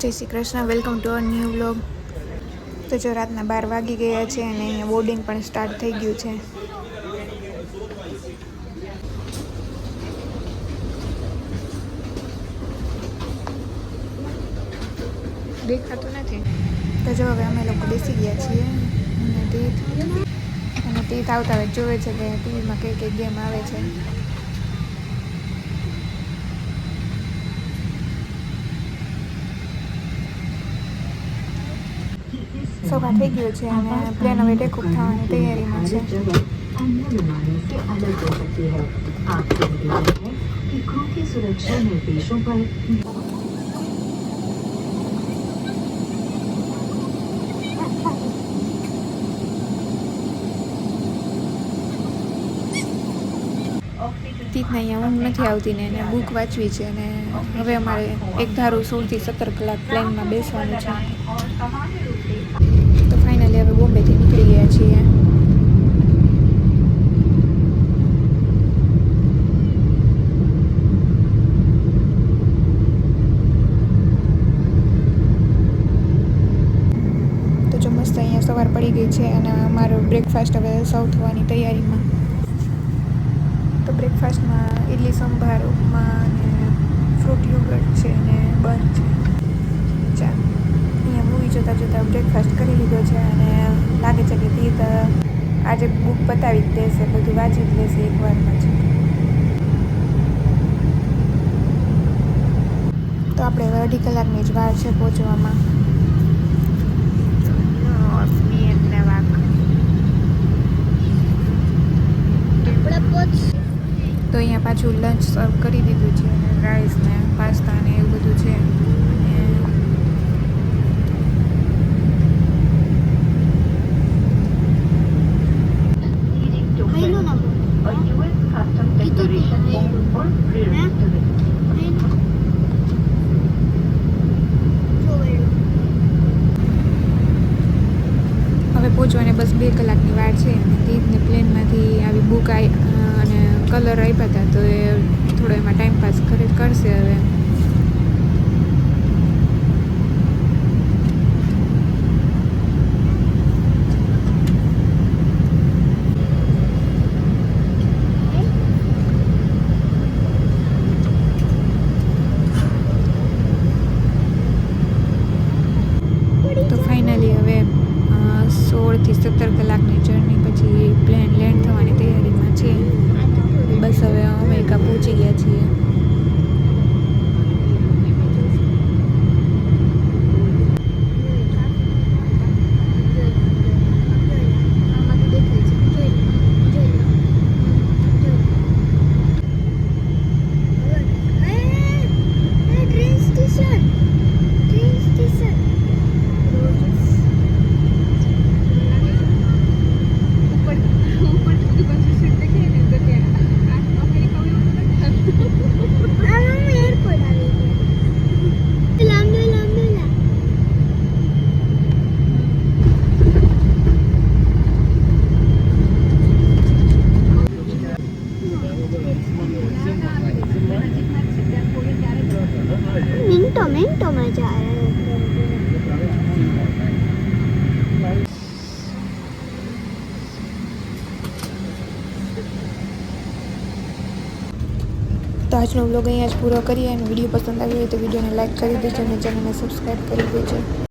Jai Shri Krishna welcome to our new vlog તો જો રાતના બાર વાગી ગયા છે અને અહીંયા બોર્ડિંગ પણ સ્ટાર્ટ થઈ ગયું છે. દેખાતું નથી. તો જો હવે અમે લોકો બેસી ગયા છીએ. અને તીર્થ. અને તીર્થ આવતા હવે જોવે છે કે ટીવીમાં કઈ કઈ ગેમ આવે છે. સભા થઈ ગયો છે અને પ્લેન હવે ટેકઅપ થવાની તૈયારીમાં છે. સુરક્ષા અહીંયા ઊંઘ નથી આવતી ને એને બુક વાંચવી છે ને હવે અમારે એક ધારું સોળથી સત્તર કલાક પ્લેનમાં બેસવાનું છે. ફાઇનલી હવે બોમ્બેથી નીકળી ગયા છીએ. તો જો મસ્ત અહીંયા સવાર પડી ગઈ છે અને મારો બ્રેકફાસ્ટ હવે સર્વ થવાની તૈયારીમાં. તો બ્રેકફાસ્ટમાં ઇડલી સંભાર, ઉપમા અને ફ્રૂટ યોગર્ટ છે અને બન છે. ચા અહીંયા મૂવી જોતાં જોતાં બ્રેકફાસ્ટ છે આજે બુક પતાવી જ દેશે, બધું વાંચી જ લેશે એકવારમાં જ તો આપણે હવે અઢી કલાકની જ વાર છે પહોંચવામાં. તો અહીંયા પાછું લંચ સર્વ કરી દીધું છે રાઈસ ને પાસ્તા ને એવું બધું છે. હવે પહોંચવાને બસ બે કલાકની વાર છે અને તીર્થને પ્લેનમાંથી આવી બુક આવી અને કલર આપ્યા હતા તો એ થોડો એમાં ટાઈમ પાસ કરે કરશે હવે તો ફાઇનલી હવે અ, સોળથી સત્તર કલાકની જર્ની પછી પ્લેન લેન્ડ થવાની તૈયારીમાં છે બસ હવે અમેરિકા પહોંચી ગયા છીએ. તો આજનો બ્લોગ અહીંયા જ પૂરો કરીએ અને વીડિયો પસંદ આવ્યો હોય તો વિડીયોને લાઇક કરી દેજો અને ચેનલને સબસ્ક્રાઈબ કરી દેજો.